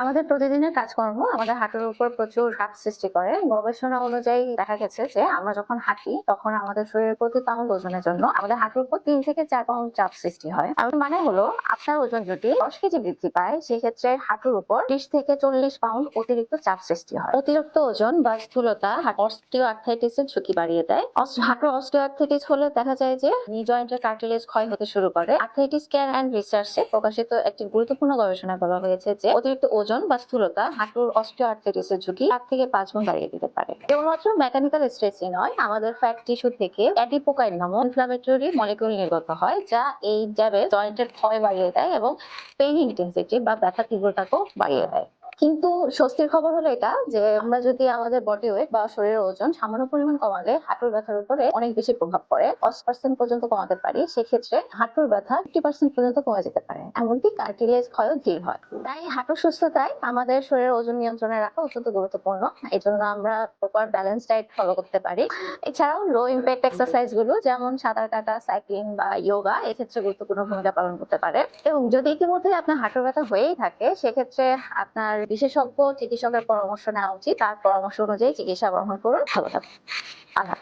আমাদের প্রতিদিনের কাজকর্ম আমাদের হাঁটুর উপর প্রচুর চাপ সৃষ্টি করে। গবেষণা অনুযায়ী দেখা গেছে যে, আমরা যখন হাঁটি তখন আমাদের শরীরের প্রতি পাউন্ড ওজনের জন্য আমাদের হাঁটুর উপর তিন থেকে চার পাউন্ড চাপ সৃষ্টি হয়। মানে হলো আপনার ওজন যদি দশ কেজি বৃদ্ধি পায়, সেক্ষেত্রে হাঁটুর উপর ত্রিশ থেকে চল্লিশ পাউন্ড অতিরিক্ত চাপ সৃষ্টি হয়। অতিরিক্ত ওজন বা স্থূলতা অস্টিও আর্থাইটিসের ঝুঁকি বাড়িয়ে দেয়। হাঁটুর অস্টিও আর্থাইটিস হলে দেখা যায় যে নি জয়েন্টের কার্টিলেজ ক্ষয় হতে শুরু করে। আর্থাইটিস কেয়ার অ্যান্ড রিসার্চে প্রকাশিত একটি গুরুত্বপূর্ণ গবেষণায় বলা হয়েছে যে, অতিরিক্ত ওজন বা স্থূলতা হাঁটুর অস্টিওআর্থ্রাইটিসের ঝুঁকি চার থেকে পাঁচ গুণ বাড়িয়ে দিতে পারে। কেবলমাত্র মেকানিক্যাল স্ট্রেসই নয়, আমাদের ফ্যাট টিস্যু থেকে অ্যাডিপোকাইন নামক ইনফ্লামেটরি মলিকিউল নির্গত হয়, যা এই জ্যাবে জয়েন্টের ক্ষয় বাড়িয়ে দেয় এবং পেইন ইন্টেন্সিটি বা ব্যথা তীব্রতাকেও বাড়িয়ে দেয়। কিন্তু স্বস্তির খবর হলো এটা যে, আমরা যদি আমাদের বডি ওয়েট বা শরীরের ওজন সামান্য পরিমাণ কমালে হাঁটুর ব্যথার উপরে অনেক বেশি প্রভাব পড়ে। দশ পার্সেন্ট পর্যন্ত কমাতে পারি, সেক্ষেত্রে হাঁটুর ব্যথা ফিফটি পার্সেন্ট পর্যন্ত কমে যেতে পারে। এমনকি কার্টিলেজ ক্ষয়ও ধীর হয়। তাই হাঁটুর সুস্থতায় আমাদের শরীরের ওজন নিয়ন্ত্রণে রাখা অত্যন্ত গুরুত্বপূর্ণ। এই জন্য আমরা প্রপার ব্যালেন্স ডায়েট ফলো করতে পারি। এছাড়াও লো ইম্প্যাক্ট এক্সারসাইজগুলো যেমন সাঁতার কাটা সাইক্লিং বা যোগা এক্ষেত্রে গুরুত্বপূর্ণ ভূমিকা পালন করতে পারে। এবং যদি ইতিমধ্যে আপনার হাঁটুর ব্যথা হয়েই থাকে, সেক্ষেত্রে আপনার বিশেষজ্ঞ চিকিৎসকের পরামর্শ নেওয়া উচিত। তার পরামর্শ অনুযায়ী চিকিৎসা গ্রহণ করুন। ভালো থাকুন। আল্লাহ।